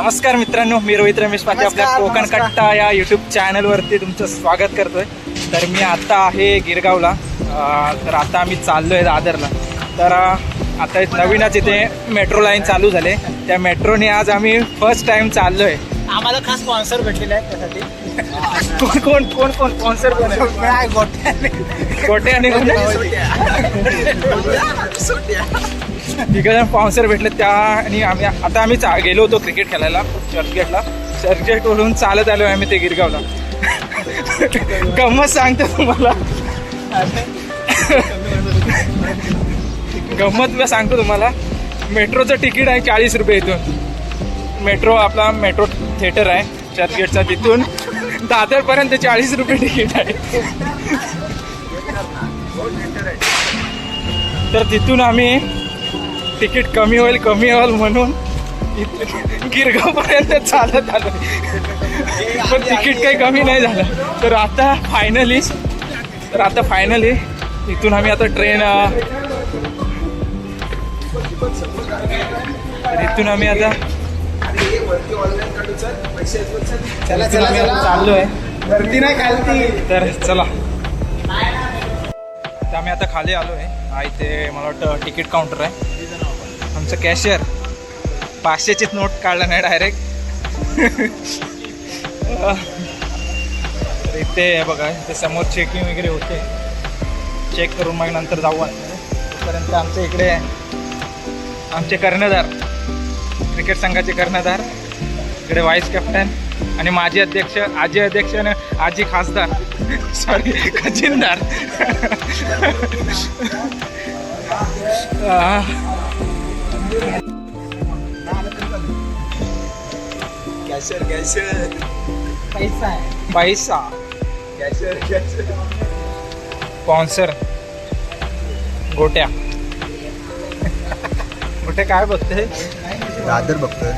नमस्कार मित्रांनो मी रोहित रमेश पाटील आपल्या कोकण. कट्टा या युट्यूब चॅनलवरती तुमचं स्वागत करतोय. तर मी आता आहे गिरगावला. तर आता आम्ही चाललो आहे दादरला. तर आता एक नवीनच इथे मेट्रो लाईन चालू झाले. त्या मेट्रोने आज आम्ही फर्स्ट टाइम चाललो आहे आम्हाला खास स्पॉन्सर भेटलेले आहे त्यासाठी. कोण कोण कोण कोण? स्पॉन्सर कोण आहे? गोटे आणि तिकडे स्पॉन्सर भेटले त्या आणि आम्ही आता आम्ही चा- गेलो होतो क्रिकेट खेळायला चर्चगेटला चर्चगेटवरून चालत आलो आम्ही ते गिरगावला. गंमत सांगतो तुम्हाला. गंमत मी सांगतो तुम्हाला. मेट्रोचं तिकीट आहे चाळीस रुपये इथून. मेट्रो आपला मेट्रो थिएटर आहे चर्चगेटचा तिथून. दादरपर्यंत चाळीस रुपये तिकीट आहे. तर तिथून आम्ही तिकीट कमी होईल कमी होईल म्हणून गिरगाव पर्यंत चालत आलो पण तिकीट काही कमी नाही झालं. तर आता फायनली तर आता फायनली इथून आम्ही आता ट्रेन इथून आम्ही आता चाललो आहे तर चला. आम्ही आता खाली आलो आहे हा इथे मला वाटतं तिकीट काउंटर आहे. आमचं कॅशियर पाचशेचीच नोट काढला नाही डायरेक्ट इथे बघा इथे समोर चेकिंग वगैरे होते. चेक करून मग नंतर जाऊ तोपर्यंत आमच्या इकडे आमचे कर्णधार क्रिकेट संघाचे कर्णधार इकडे व्हाईस कॅप्टन आणि माजी अध्यक्ष आजी अध्यक्ष आणि आजी खासदार. सॉरी खजिनदार. कॅशर कॅशर पैसा आहे. पैसा. कॅशर कॅशर स्पॉन्सर गोट्या. गोट्या काय बघते दादर बघतोय.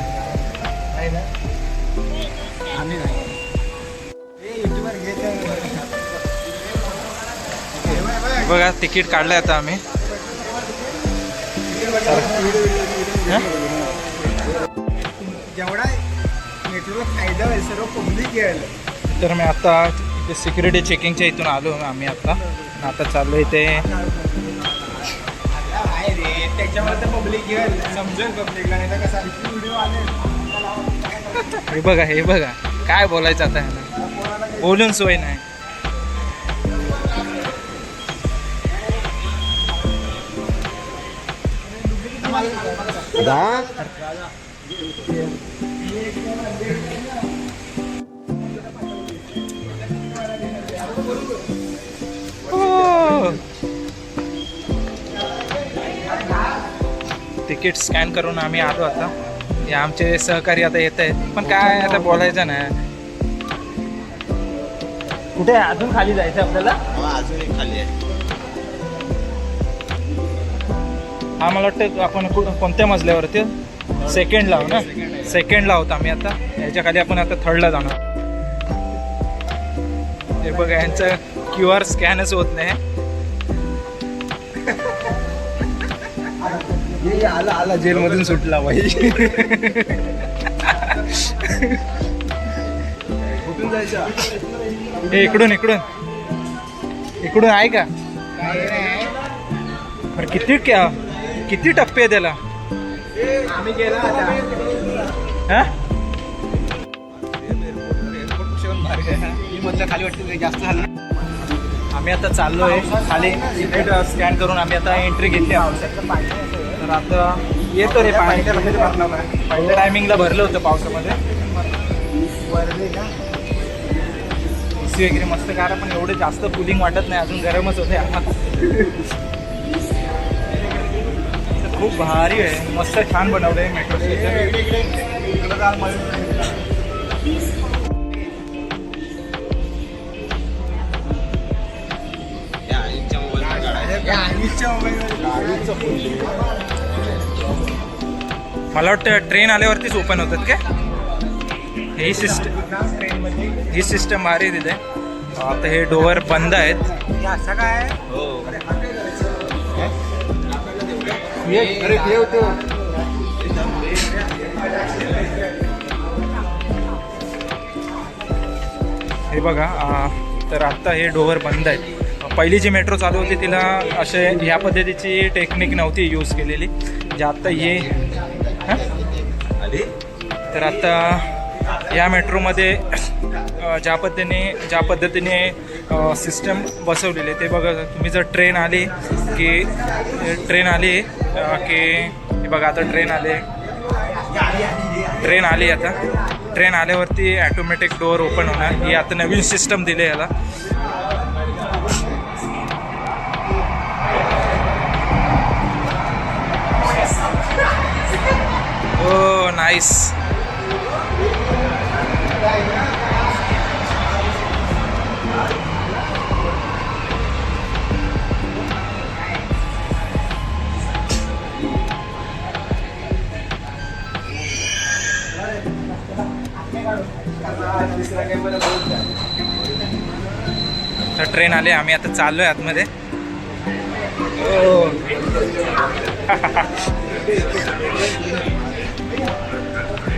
आम्ही नाही. बघा तिकीट काढलंय आता आम्ही. हं? जेवढा मेट्रोला फायदा सर्व पब्लिक तर मी आता इथे सिक्युरिटी चेकिंगच्या इथून आलो आम्ही आता. आता चाललो इथे. तर पब्लिक येईल समजेल पब्लिकला नाही तर कसा व्हिडिओ आले हे बघा हे बघा. काय बोलायचं आता ह्याला? बोलून सोय नाही. तिकीट स्कॅन करून आम्ही आलो आता. हे आमचे सहकारी आता येत आहेत. पण काय आता बोलायचं ना कुठे अजून खाली जायचं आपल्याला? अजून एक खाली आहे. हा मला वाटतं आपण कोणत्या मजल्यावरती? सेकंडला आहो ना? सेकंडला आहोत आम्ही आता. याच्या खाली आपण आता थर्डला जाणार. हे बघा यांचं क्यू आर स्कॅनच होत नाही. ये आला आला जेलमधून सुटला बाई. हे इकडून इकडून. इकडून आहे का? किती क्या? किती टप्पे आहे त्याला? आम्ही गेला आता. हा? मी म्हटलं खाली वाटतं जास्त झालं आम्ही आता चाललो आहे खाली. तिकीट स्कॅन करून आम्ही आता एंट्री घेतली. तर आता येतो रे पाणी. पहिल्या टायमिंगला भरलं होतं पावसामध्ये. एसी वगैरे मस्त कार पण एवढे जास्त कुलिंग वाटत नाही. अजून गरमच होते तर खूप भारी आहे. मस्त छान बनवलं आहे मेट्रो स्टेशन मला वाटतं ट्रेन आल्यावरतीच ओपन होतात काय? ही सिस्टम ही सिस्टम भारी तिथे. आता हे डोअर बंद आहेत. असं काय? हो. हे बघा तर आत्ता हे डोवर बंद आहेत. पहिली जी मेट्रो चालू होती तिला असे ह्या पद्धतीची टेक्निक नव्हती यूज केलेली. जे आत्ता हे तर आत्ता या मेट्रोमध्ये ज्या पद्धतीने ज्या पद्धतीने सिस्टम बसवलेले ते बघा तुम्ही जर ट्रेन आली की ट्रेन आली की हे बघा आता ट्रेन आले. ट्रेन आली आता. ट्रेन आल्यावरती ॲटोमॅटिक डोअर ओपन होणार. ही आता नवीन सिस्टम दिली याला. Oh, हो नाईस तर ट्रेन आली आम्ही आता चाललोय आतमध्ये.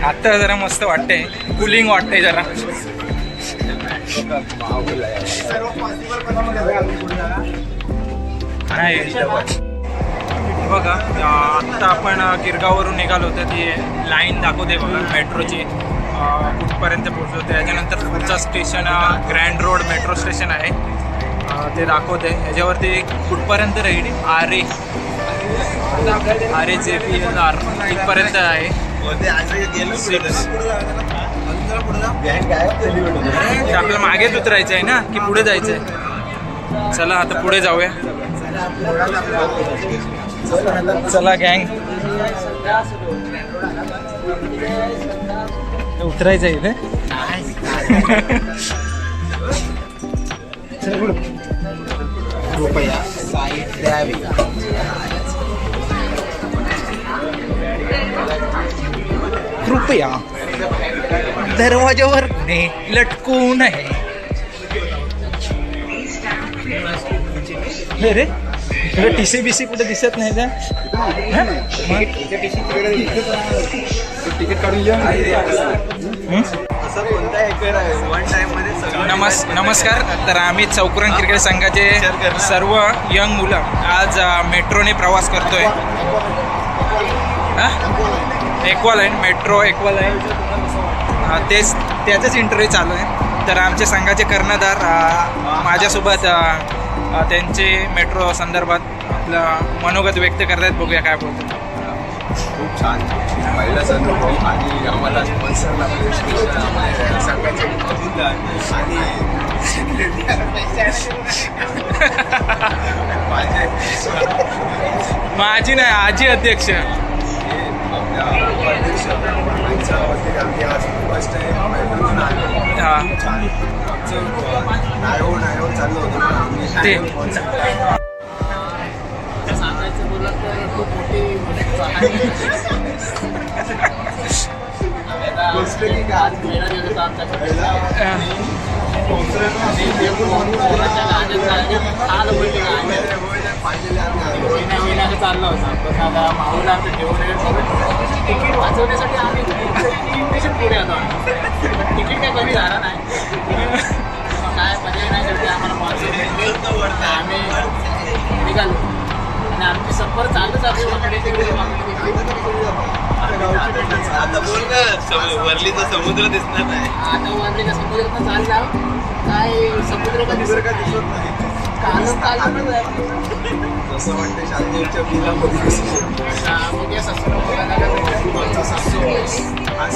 आता जरा मस्त वाटतंय. कुलिंग वाटतंय जरा. बघा आत्ता आपण गिरगाववरून निघालो तर ती लाईन दाखवते बघा मेट्रोची कुठपर्यंत पोहोचतो त्याच्यानंतर पुढचं station grand road metro station आहे. ते दाखवते ह्याच्यावरती कुठपर्यंत राहील? आरे. आरे जे पी एल आर. इथपर्यंत आहे. ते आपल्याला मागेच उतरायचं आहे ना की पुढे जायचं आहे चला आता पुढे जाऊया. चला गँग उतरायचं आहे इथे. कृपया साईड द्यावी कृपया दरवाजावर ने लटकू नये. रे इकडे टी सी बी सी कुठे दिसत नाही तिकीट काढून हं? आहे सगळं नमस् नमस्कार तर आम्ही चौकरण क्रिकेट संघाचे सर्व यंग मुलं आज मेट्रोने प्रवास करतोय. Aqua line metro aqua line अ, तेच त्याचंच इंटरव्ह्यू चालू आहे. तर आमचे संघाचे कर्णधार माझ्यासोबत त्यांचे मेट्रो संदर्भात आपलं मनोगत व्यक्त करतायत. बघूया काय बोलतो खूप छान. पहिलाच अनुभव आणि आम्हाला स्पॉन्सर आम्हाला सांगायचं आणि माझे माझी नाही आजी अध्यक्ष. यांच्या वतीने आम्ही आज फर्स्ट हा छान. ते. चाललं होतं माऊला ठेवून हे तिकीट वाचवण्यासाठी आम्ही तीन पुढे होतो पण तिकीट काय कमी झालं नाही. मग काय पर्याय नाही शेवटी आम्हाला माणसं आम्ही निघालो. आणि आमची सफर चालूच आहे आता बोल ना वरलीचा समुद्र दिसणार नाही. आता वाजलेला समुद्रात चालला. काय समुद्र का समुद्र का दिसत नाही? पण. जसं वाटतं शांतीच्या. आमचा आज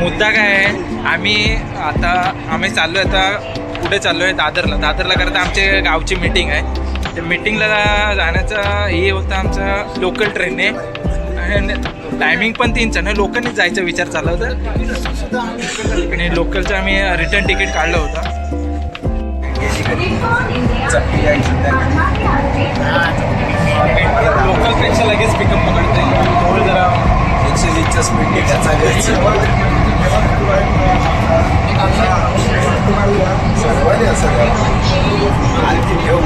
मुद्दा काय आहे? आम्ही आता आम्ही चाललो आहे आता पुढे चाललो आहे दादरला दादरला करता आमच्या गावची मीटिंग आहे. ते मीटिंगला जाण्याचा हे होतं आमचं लोकल ट्रेनने टायमिंग पण तीनचा ना. लोकलनीच जायचा विचार चालला होता. आणि लोकलचं आम्ही रिटर्न तिकीट काढलं होतं. चटणी आहे लोकलपेक्षा लगेच पिकअप पकडते थोडं जरा एकशे वीसच्या स्पीडने त्याचा सर्वांनी असं आणखी ठेव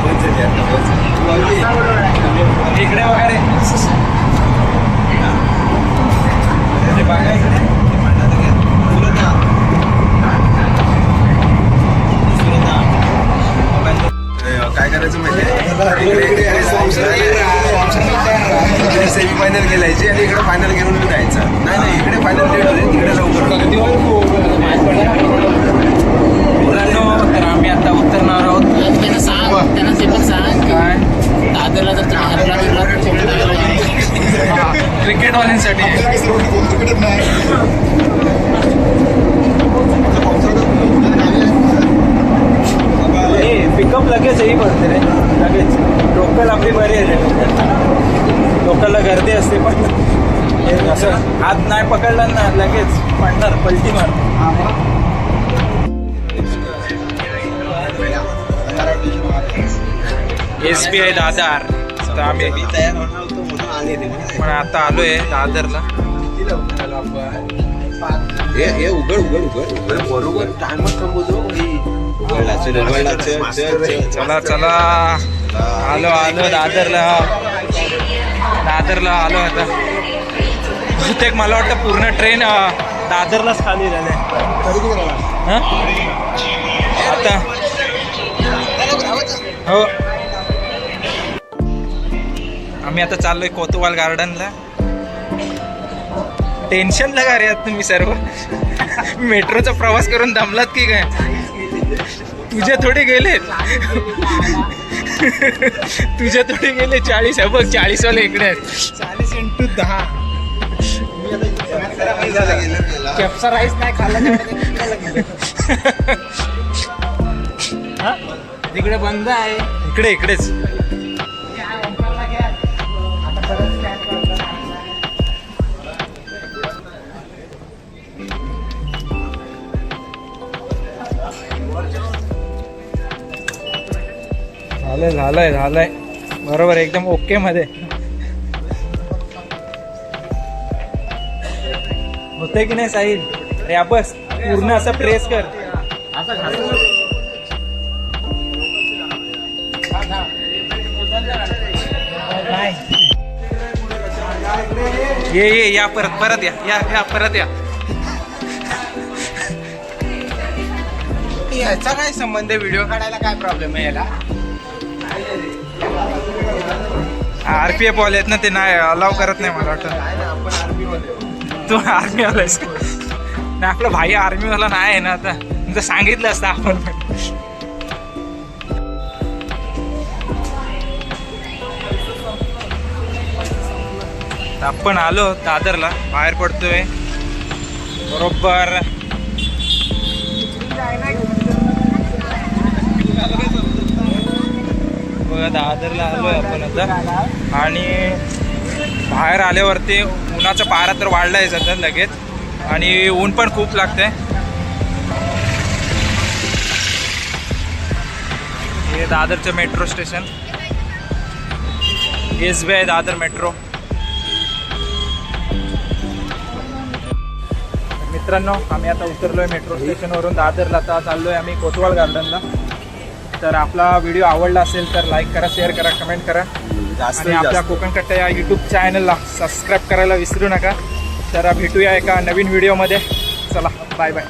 एस बी आय दादर. तर आम्ही पण आता आलोय दादरला. हे उघड उघड उघड बरोबर टायमच थांबवतो चला चला. आलो आलो दादरला. दादरला आलो आता. बहुतेक मला वाटतं पूर्ण ट्रेन दादरलाच खाली झाले आता? हो. आम्ही आता चाललोय कोतवाल गार्डनला. टेन्शनला का रे आहात तुम्ही सर्व? मेट्रोचा प्रवास करून दमलात की काय? तुझे थोडे गेले. तुझे थोडे गेले चाळीस बघ चाळीस वाले इकडे आहेत. चाळीस इंटू दहा. कॅप्सा राईस नाही खाल्ला हा? तिकडे बंद आहे. इकडे इकडेच. झालंय झालंय झालंय. बरोबर एकदम ओके मध्ये. होतंय की नाही साहिल? या बस पूर्ण असं प्रेस कर. ये ये या परत परत या या या परत या. याचा काय संबंध आहे? व्हिडिओ काढायला काय प्रॉब्लेम आहे याला? आरपीएफ वाले आहेत ना ते नाही अलाव करत नाही मला वाटतं. तू आर्मी वाला का? नाही आपला भाई आर्मी वाला नाही आहे ना आता तुमचं सांगितलं असतं आपण. आपण आलो दादरला बाहेर पडतोय. बरोबर. बघा दादरला आलोय आपण आता. आणि बाहेर आल्यावरती उन्हाचा पारा तर वाढलाय जातात लगेच. आणि ऊन पण खूप लागतंय. हे दादरचं metro station. S B I Dadar metro. मित्रांनो आम्ही आता उतरलोय मेट्रो स्टेशनवरून दादरला. आता चाललोय आम्ही कोतवाल गार्डनला तर आपला व्हिडिओ आवडला असेल तर लाईक करा शेअर करा कमेंट करा. आणि आपल्या कोकण कट्टा या यूट्यूब चॅनलला सबस्क्राईब करायला विसरू नका. तर भेटूया एका नवीन व्हिडिओमध्ये चला बाय बाय